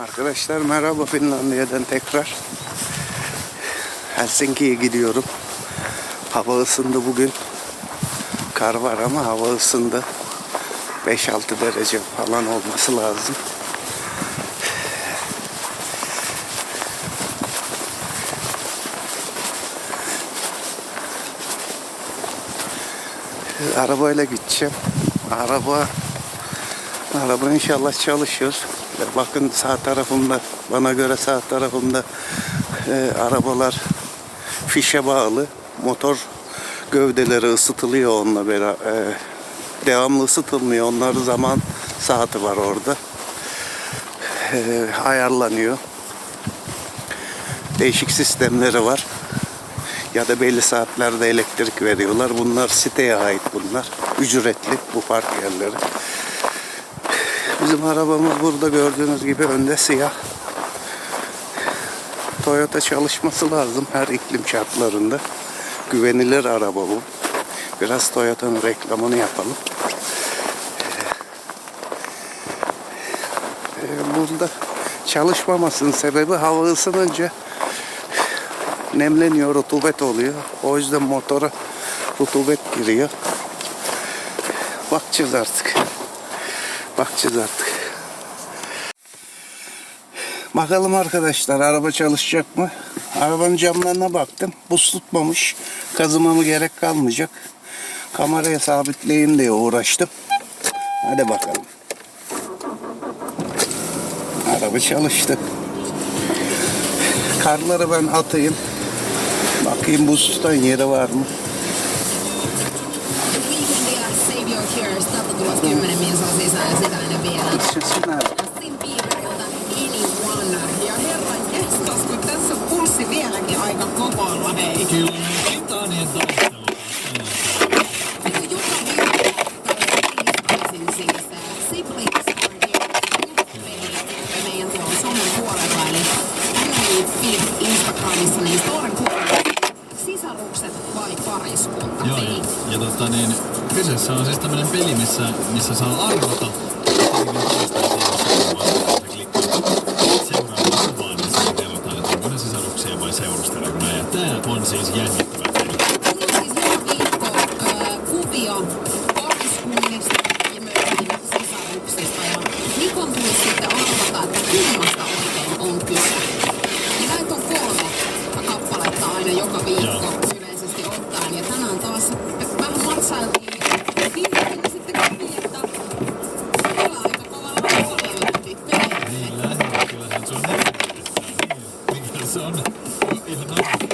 Arkadaşlar merhaba Finlandiya'dan tekrar. Helsinki'ye gidiyorum. Hava ısındı bugün. Kar var ama hava ısındı. 5-6 derece falan olması lazım. Arabayla gideceğim. Araba Araba inşallah çalışıyor. Bakın sağ tarafımda, bana göre sağ tarafımda e, arabalar fişe bağlı. Motor gövdeleri ısıtılıyor onunla beraber. E, devamlı ısıtılmıyor. Onların zaman saati var orada. E, ayarlanıyor. Değişik sistemleri var. Ya da belli saatlerde elektrik veriyorlar. Bunlar siteye ait bunlar. Ücretli bu park yerleri. Bizim arabamız burada gördüğünüz gibi önde siyah. Toyota çalışması lazım her iklim şartlarında. Güvenilir araba bu. Biraz Toyota'nın reklamını yapalım. Ee, Burada çalışmamasının sebebi hava ısınınca nemleniyor, rutubet oluyor. O yüzden motora rutubet giriyor. Bakacağız artık. Bakacağız artık. Bakalım arkadaşlar araba çalışacak mı? Arabanın camlarına baktım. Buz tutmamış. Kazımamı gerek kalmayacak. Kameraya sabitleyeyim diye uğraştım. Hadi bakalım. Araba çalıştı. Karları ben atayım. Bakayım buz tutan yeri var mı? Täältä tulos 10 minsaa sisään ja sitä ennen vielä. Justin Bieberiltä Anyone. Ja herran jestas, kun tässä on pulssi vieläkin aika kokolla, hei. Kyllä, Britannian tämmönen peli, missä, missä saa arvota. Seuraava kuvaan, niin siinä kerrotaan, että onko ne sisaruksia vai seurustelua, kun näin. Ja tää on siis Niin, mikä se on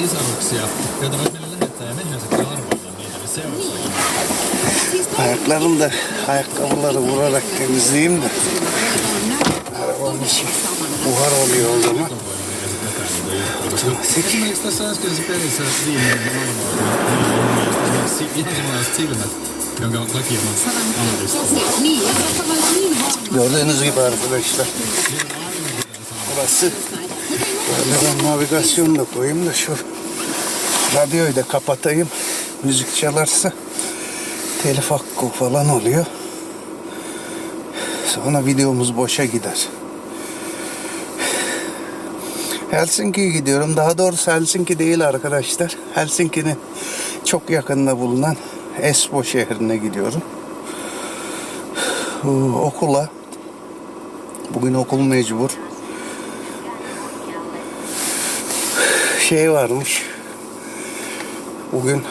sisaruksia, joita voit meille lähettää ja mehän sitten arvoilla niitä, niin se oikein Siis Ayaklarım da ayakkabıları vurarak temizleyeyim de arabamız buhar oluyor o zaman. Esimerkiksi tässä äskeisessä pelissä viimeinen ihan sellaiset silmät, jonka takia mä sä. Gördüğünüz gibi arkadaşlar. Burası böyle ben navigasyonu da koyayım da şu radyoyu da kapatayım. Müzik çalarsa telif hakkı falan oluyor. Sonra videomuz boşa gider. Helsinki'ye gidiyorum. Daha doğrusu Helsinki değil arkadaşlar. Helsinki'nin çok yakında bulunan Espoo şehrine gidiyorum. Ee, Okula. Bugün okul mecbur. Şey varmış. Bugün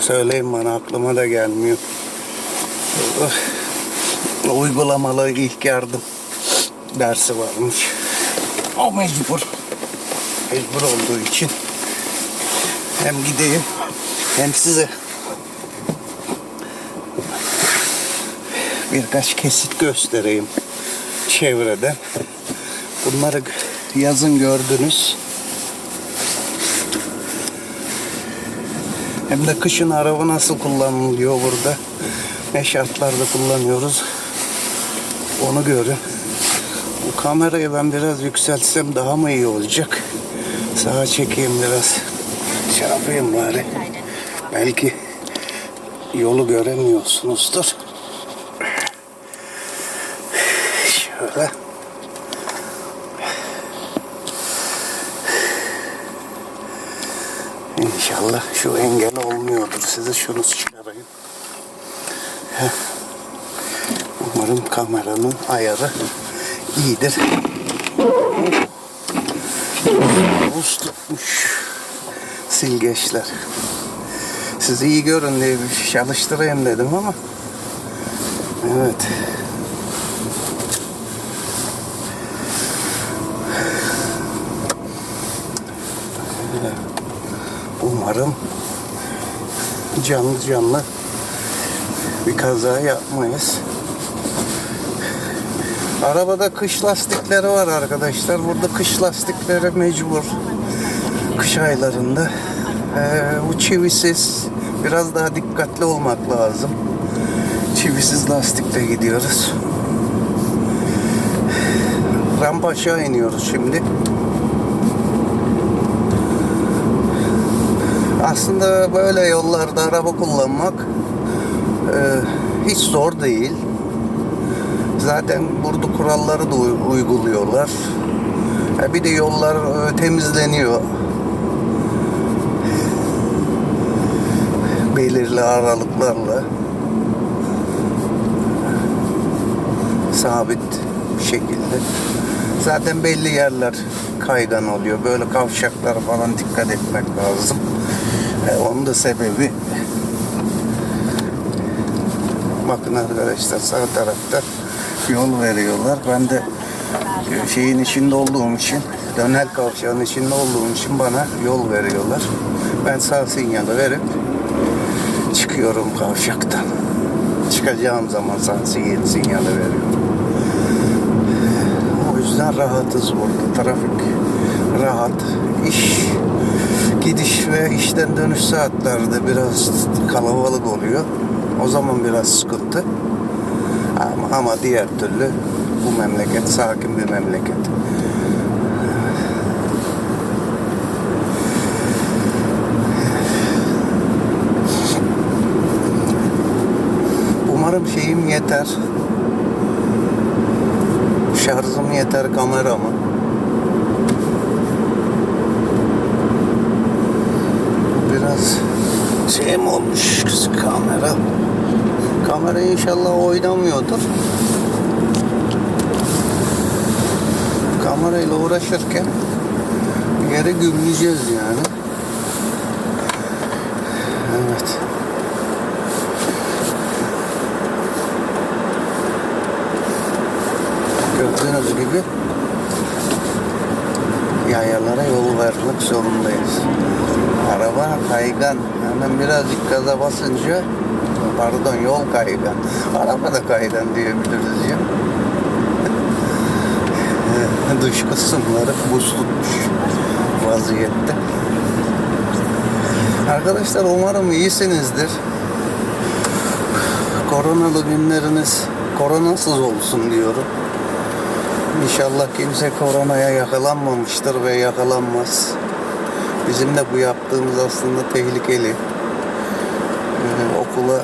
söyleyin bana aklıma da gelmiyor. Uygulamalı ilk yardım dersi varmış. O mecbur. Mecbur olduğu için hem gideyim hem size birkaç kesit göstereyim çevreden. Bunları yazın gördünüz. Hem de kışın araba nasıl kullanılıyor burada. Ne şartlarda kullanıyoruz. Onu görün. Bu kamerayı ben biraz yükseltsem daha mı iyi olacak? Sağa çekeyim biraz. Şey bari. Belki yolu göremiyorsunuzdur. Şöyle. İnşallah şu engel olmuyordur. Size şunu çıkarayım. Umarım kameranın ayarı iyidir. Buz tutmuş silgeçler. Sizi iyi görün diye çalıştırayım dedim ama evet. Umarım canlı canlı bir kaza yapmayız. Arabada kış lastikleri var arkadaşlar. Burada kış lastikleri mecbur. Kış aylarında. Ee, bu çivisiz. Biraz daha dikkatli olmak lazım. Çivisiz lastikle gidiyoruz. Rampa aşağı iniyoruz şimdi. Aslında böyle yollarda araba kullanmak e, hiç zor değil. Zaten burada kuralları da uy- uyguluyorlar. Ha, bir de yollar e, temizleniyor. Belirli aralıklarla. Sabit bir şekilde. Zaten belli yerler kaygan oluyor. Böyle kavşaklara falan dikkat etmek lazım. E, onun da sebebi bakın arkadaşlar sağ tarafta yol veriyorlar. Ben de e, şeyin içinde olduğum için dönel kavşağın içinde olduğum için bana yol veriyorlar. Ben sağ sinyali verip çıkıyorum kavşaktan. Çıkacağım zaman sağ sinyali veriyorum. Yüzden rahatız burada. Trafik rahat. İş gidiş ve işten dönüş saatlerde biraz kalabalık oluyor. O zaman biraz sıkıntı. Ama, ama diğer türlü bu memleket sakin bir memleket. Umarım şeyim yeter. Şarjım yeter kameramı. Biraz şey mi olmuş kamera? Kamera inşallah oynamıyordur. Kamerayla uğraşırken yere gümleyeceğiz yani. Evet. Gördüğünüz gibi yayalara yol vermek zorundayız. Araba kaygan. Hemen birazcık gaza basınca pardon yol kaygan. Araba da kaygan diyebiliriz ya. Dış kısımları buz tutmuş vaziyette. Arkadaşlar umarım iyisinizdir. Koronalı günleriniz koronasız olsun diyorum. İnşallah kimse koronaya yakalanmamıştır ve yakalanmaz. Bizim de bu yaptığımız aslında tehlikeli. Ee, okula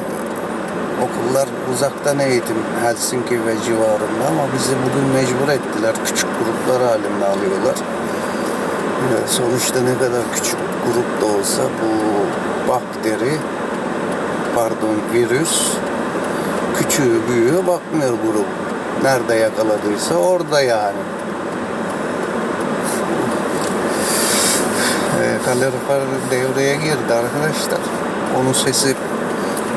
okullar uzaktan eğitim Helsinki ve civarında ama bizi bugün mecbur ettiler. Küçük gruplar halinde alıyorlar. Ee, sonuçta ne kadar küçük grup da olsa bu bakteri pardon virüs küçüğü büyüğü bakmıyor grup. Nerede yakaladıysa orada yani. Ee, kalorifer devreye girdi arkadaşlar. Onun sesi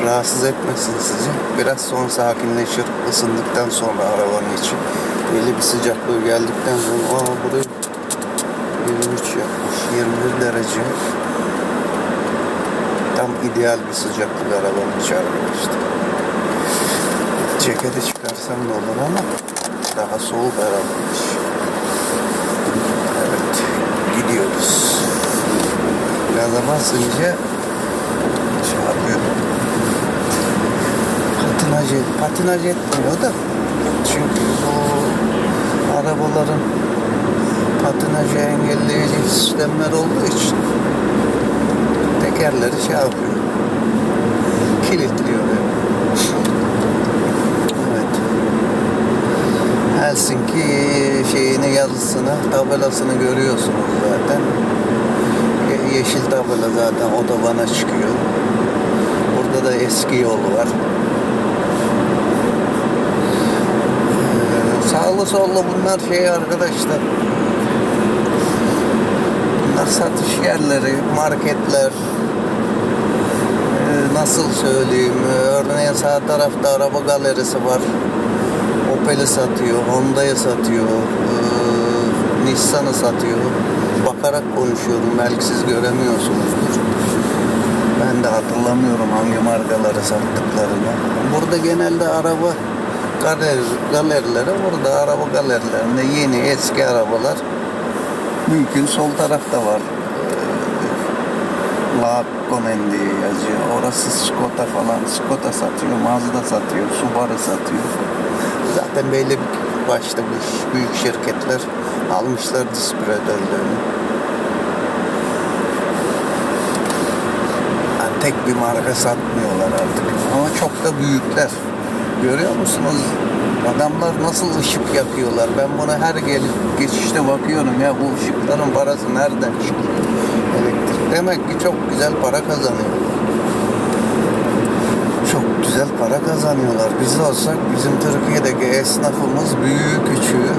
rahatsız etmesin sizi. Biraz sonra sakinleşir ısındıktan sonra arabanın içi. Belli bir sıcaklığı geldikten sonra aa burayı 23 yapmış. 21 derece. Tam ideal bir sıcaklık arabanın içi arkadaşlar. Ceketi çıkarsam da olur ama daha soğuk arabaymış. Evet, gidiyoruz. Gaza basınca şey yapıyor. Patinaj, patinaj etmiyor da çünkü bu arabaların patinajı engelleyici sistemler olduğu için tekerleri şey yapıyor. Kilitliyor. yani. Evet. Helsinki şeyini yazısını, tabelasını görüyorsunuz zaten. Ye- Yeşil tabela zaten otobana çıkıyor. Burada da eski yol var. Ee, sağlı sollu bunlar şey arkadaşlar. Bunlar satış yerleri, marketler. Ee, nasıl söyleyeyim? Ee, Örneğin sağ tarafta araba galerisi var. Opel'i satıyor, Honda'yı satıyor, ee, Nissan'ı satıyor. Bakarak konuşuyorum, belki siz göremiyorsunuzdur. Ben de hatırlamıyorum hangi markaları sattıklarını. Burada genelde araba galeri, galerileri, burada araba galerilerinde yeni eski arabalar mümkün sol tarafta var. Laakkonen diye yazıyor. Orası Skoda falan. Skoda satıyor, Mazda satıyor, Subaru satıyor. Zaten başta bu büyük şirketler almışlar distribütörlerini. Yani tek bir marka satmıyorlar artık. Ama çok da büyükler. Görüyor musunuz? Adamlar nasıl ışık yakıyorlar. Ben buna her gelip geçişte bakıyorum ya bu ışıkların parası nereden çıkıyor? Elektrik. Demek ki çok güzel para kazanıyorlar. Çok güzel para kazanıyorlar. Biz olsak bizim Türkiye'deki esnafımız büyük küçüğü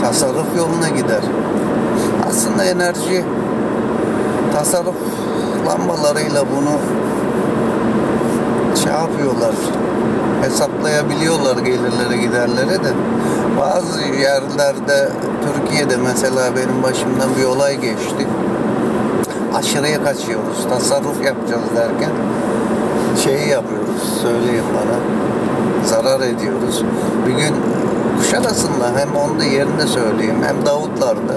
tasarruf yoluna gider. Aslında enerji tasarruf lambalarıyla bunu şey yapıyorlar hesaplayabiliyorlar gelirleri giderleri de bazı yerlerde Türkiye'de mesela benim başımdan bir olay geçti aşırıya kaçıyoruz. Tasarruf yapacağız derken şeyi yapıyoruz. Söyleyin bana. Zarar ediyoruz. Bir gün Kuşadası'nda hem onda yerinde söyleyeyim hem Davutlar'da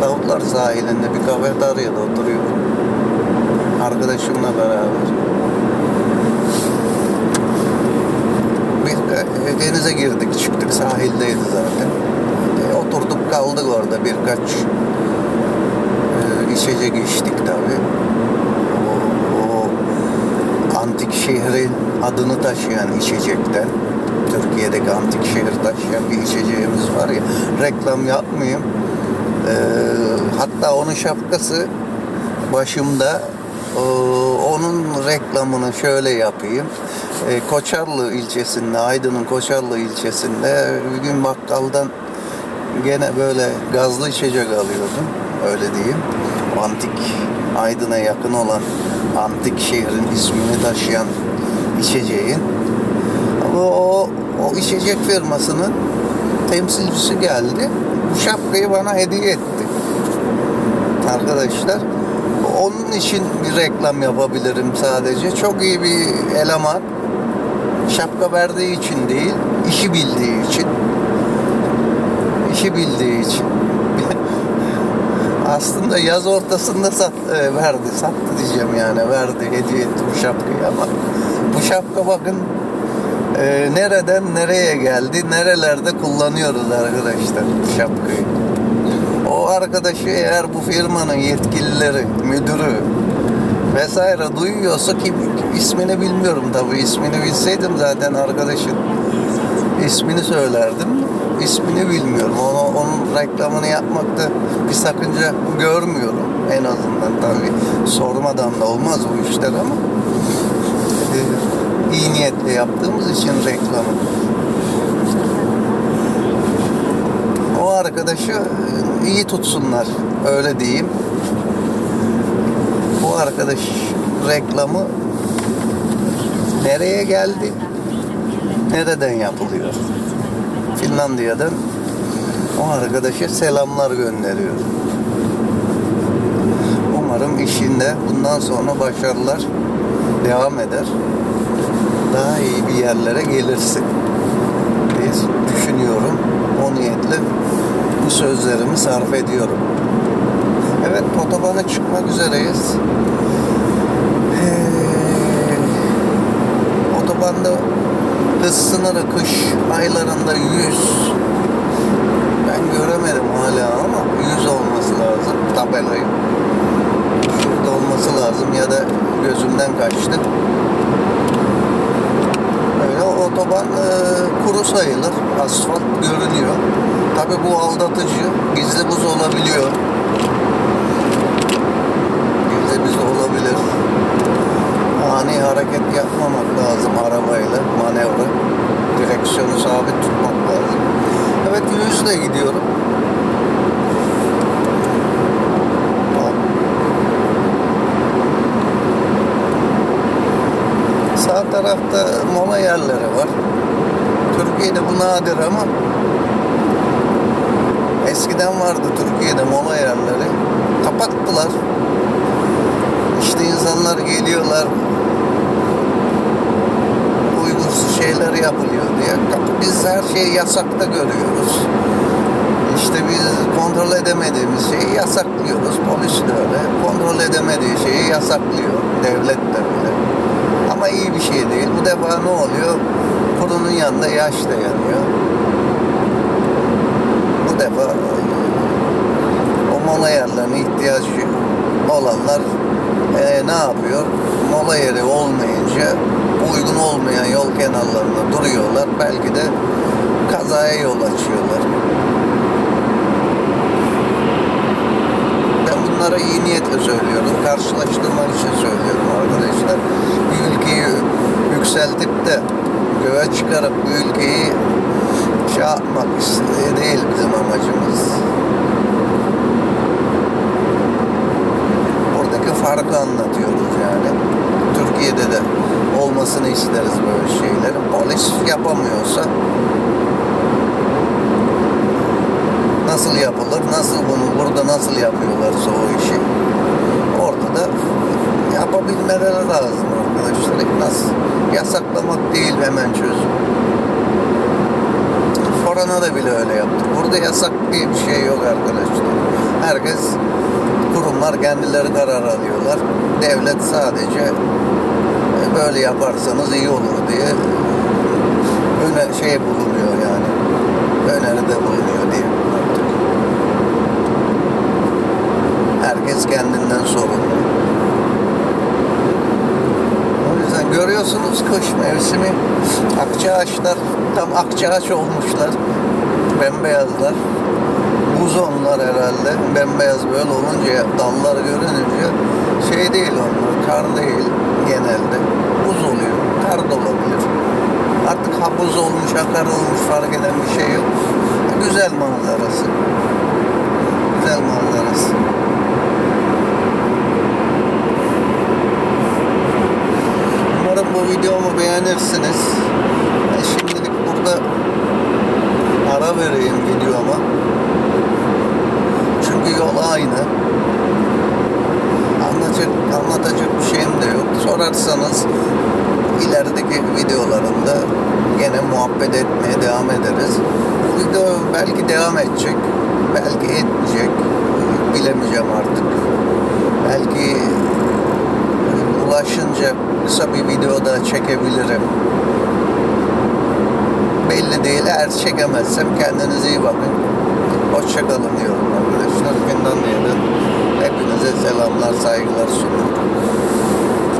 Davutlar sahilinde bir kafeteryada oturuyorum arkadaşımla beraber. Bir e, denize girdik çıktık. Sahildeydi zaten. E, oturduk kaldık orada birkaç e, içecek içtik tabi. O, o antik şehrin adını taşıyan içecekten Türkiye'deki antik şehir taşıyan bir içeceğimiz var ya reklam yapmayayım. E, hatta onun şapkası başımda Ee, onun reklamını şöyle yapayım. Ee, Koçarlı ilçesinde, Aydın'ın Koçarlı ilçesinde bir gün bakkaldan gene böyle gazlı içecek alıyordum. Öyle diyeyim. O Antik, Aydın'a yakın olan antik şehrin ismini taşıyan içeceğin. Ama o, o içecek firmasının temsilcisi geldi. Bu şapkayı bana hediye etti. Arkadaşlar onun için bir reklam yapabilirim sadece. Çok iyi bir eleman. Şapka verdiği için değil, işi bildiği için. İşi bildiği için. Aslında yaz ortasında sat, e, verdi, sattı diyeceğim yani. Verdi, hediye etti bu şapkayı ama bu şapka bakın e, nereden nereye geldi, nerelerde kullanıyoruz arkadaşlar bu şapkayı. O arkadaşı eğer bu firmanın yetkilileri, müdürü vesaire duyuyorsa ki ismini bilmiyorum tabii. ismini bilseydim zaten arkadaşın ismini söylerdim. İsmini bilmiyorum. Onu, onun reklamını yapmakta bir sakınca görmüyorum. En azından tabii. Sormadan da olmaz bu işler ama e, iyi niyetle yaptığımız için reklamı. O arkadaşı e, iyi tutsunlar. Öyle diyeyim. Bu arkadaş reklamı nereye geldi? Nereden yapılıyor? Finlandiya'dan o arkadaşa selamlar gönderiyor. Umarım işinde bundan sonra başarılar devam eder. Daha iyi bir yerlere gelirsin diye düşünüyorum. O niyetle bu sözlerimi sarf ediyorum. Evet otobana çıkmak üzereyiz. Ee, otobanda hız sınırı kış aylarında 100 ben göremedim hala ama 100 olması lazım tabelayı. Şurada olması lazım ya da gözümden kaçtı. Öyle otoban e, kuru sayılır. Asfalt görünüyor. Tabi bu aldatıcı. Gizli buz olabiliyor. Gizli buz olabilir. Ani hareket yapmamak lazım arabayla. Manevra. Direksiyonu sabit tutmak lazım. Evet yüzle gidiyorum. Sağ tarafta mola yerleri var. Türkiye'de bu nadir ama eskiden vardı Türkiye'de mola yerleri. Kapattılar. İşte insanlar geliyorlar. Yapılıyor diye. Biz her şeyi yasakta görüyoruz. İşte biz kontrol edemediğimiz şeyi yasaklıyoruz. Polis de öyle. Kontrol edemediği şeyi yasaklıyor. Devlet de öyle. Ama iyi bir şey değil. Bu defa ne oluyor? Kurunun yanında yaş da yanıyor. Bu defa e, o mola yerlerine ihtiyacı olanlar e, ne yapıyor? Mola yeri olmayınca uygun olmayan yol kenarlarında duruyorlar. Belki de kazaya yol açıyorlar. Ben bunlara iyi niyetle söylüyorum. Karşılaştırmak için söylüyorum arkadaşlar. Bir ülkeyi yükseltip de göğe çıkarıp bu ülkeyi şey yapmak değil bizim amacımız. Buradaki farkı anlatıyoruz yani. Türkiye'de de olmasını isteriz böyle şeylerin. Polis yapamıyorsa nasıl yapılır, nasıl bunu burada nasıl yapıyorlarsa o işi orada da yapabilmeleri lazım arkadaşlar. Nasıl yasaklamak değil hemen çözüm. Koronada bile öyle yaptık. Burada yasak diye bir şey yok arkadaşlar. Herkes kurumlar kendileri karar alıyorlar. Devlet sadece böyle yaparsanız iyi olur diye öne şey bulunuyor yani. Öneride bulunuyor diye. Herkes kendinden sorumlu. O yüzden görüyorsunuz kış mevsimi akça ağaçlar tam akça ağaç olmuşlar. Bembeyazlar. Buz onlar herhalde. Bembeyaz böyle olunca dallar görününce şey değil onlar. Kar değil genelde. Kar da olabilir. Artık ha buz olmuş, ha kar olmuş fark eden bir şey yok. Güzel manzarası. Güzel manzarası. Umarım bu videomu beğenirsiniz. Ben şimdilik burada ara vereyim videoma. Çünkü yol aynı. Anlatacak, anlatacak bir şeyim de yok. Sorarsanız ilerideki videolarımda gene muhabbet etmeye devam ederiz. Bu video belki devam edecek. Belki etmeyecek. Bilemeyeceğim artık. Belki ulaşınca kısa bir video da çekebilirim. Belli değil. Eğer çekemezsem kendinize iyi bakın. Hoşçakalın diyorum arkadaşlar. Finlandiya'dan hepinize selamlar, saygılar sunuyorum.